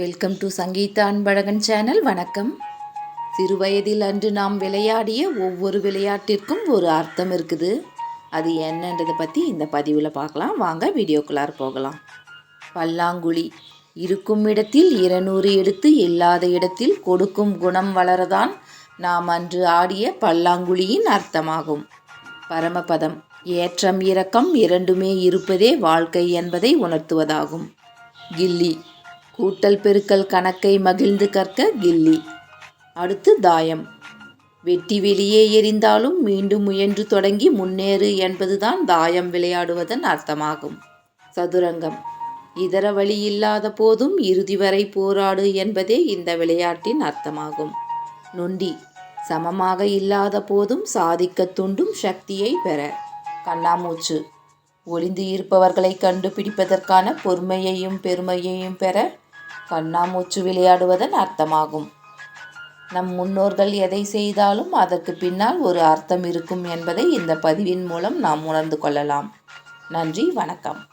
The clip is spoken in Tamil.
Welcome to Sangeetha Anbazhagan channel வணக்கம். சிறுவயதில் அன்று நாம் விளையாடிய ஒவ்வொரு விளையாட்டிற்கும் ஒரு அர்த்தம் இருக்குது. அது என்னன்றதை பற்றி இந்த பதிவில் பார்க்கலாம். வாங்க வீடியோக்குள்ளார் போகலாம். பல்லாங்குழி இருக்கும் இடத்தில் இருநூறு எடுத்து இல்லாத இடத்தில் கொடுக்கும் குணம் வளரதான் நாம் அன்று ஆடிய பல்லாங்குழியின் அர்த்தமாகும். பரமபதம் ஏற்றம் இரக்கம் இரண்டுமே இருப்பதே வாழ்க்கை என்பதை உணர்த்துவதாகும். கில்லி கூட்டல் பெருக்கல் கணக்கை மகிழ்ந்து கற்க கில்லி. அடுத்து தாயம். வெட்டி வெளியே எரிந்தாலும் மீண்டும் முயன்று தொடங்கி முன்னேறு என்பதுதான் தாயம் விளையாடுவதன் அர்த்தமாகும். சதுரங்கம். இதர வழி இல்லாத போதும் இறுதி வரை போராடு என்பதே இந்த விளையாட்டின் அர்த்தமாகும். நொண்டி. சமமாக இல்லாத போதும் சாதிக்க தூண்டும் சக்தியை பெற. கண்ணாமூச்சு. ஒளிந்து இருப்பவர்களை கண்டுபிடிப்பதற்கான பொறுமையையும் பெருமையையும் பெற கண்ணாமூச்சு விளையாடுவதன் அர்த்தமாகும். நம் முன்னோர்கள் எதை செய்தாலும் அதற்கு பின்னால் ஒரு அர்த்தம் இருக்கும் என்பதை இந்த பதிவின் மூலம் நாம் உணர்ந்து கொள்ளலாம். நன்றி வணக்கம்.